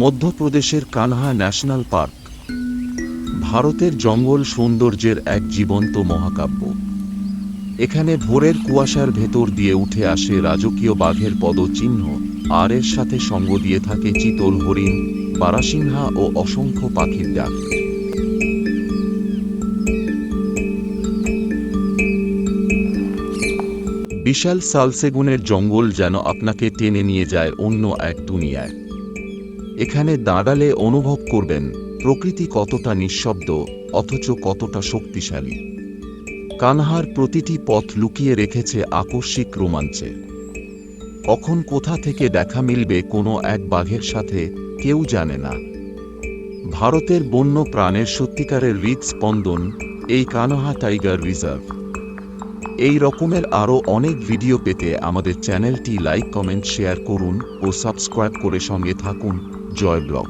মধ্যপ্রদেশের Kanha national park. ভারতের জঙ্গল সৌন্দর্যের এক জীবন্ত মহাকাব্য। এখানে ভোরের কুয়াশার ভেতর দিয়ে উঠে আসে রাজকীয় বাঘের পদচিহ্ন, আর এর সাথে সঙ্গ দিয়ে থাকে চিতল হরিণ, বারাসিংহা ও অসংখ্য পাখির ডাক। বিশাল সালসেগুনের জঙ্গল যেন আপনাকে টেনে নিয়ে যায় অন্য এক দুনিয়ায়। এখানে দাঁড়ালে অনুভব করবেন প্রকৃতি কতটা নিঃশব্দ, অথচ কতটা শক্তিশালী। কানহার প্রতিটি পথ লুকিয়ে রেখেছে আকস্মিক রোমাঞ্চে। কখন কোথা থেকে দেখা মিলবে কোনো এক বাঘের সাথে, কেউ জানে না। ভারতের বন্য প্রাণের সত্যিকারের হৃদস্পন্দন এই কানহা টাইগার রিজার্ভ। এই রকমের আরও অনেক ভিডিও পেতে আমাদের চ্যানেলটি লাইক, কমেন্ট, শেয়ার করুন ও সাবস্ক্রাইব করে সঙ্গে থাকুন। জয় ব্লগ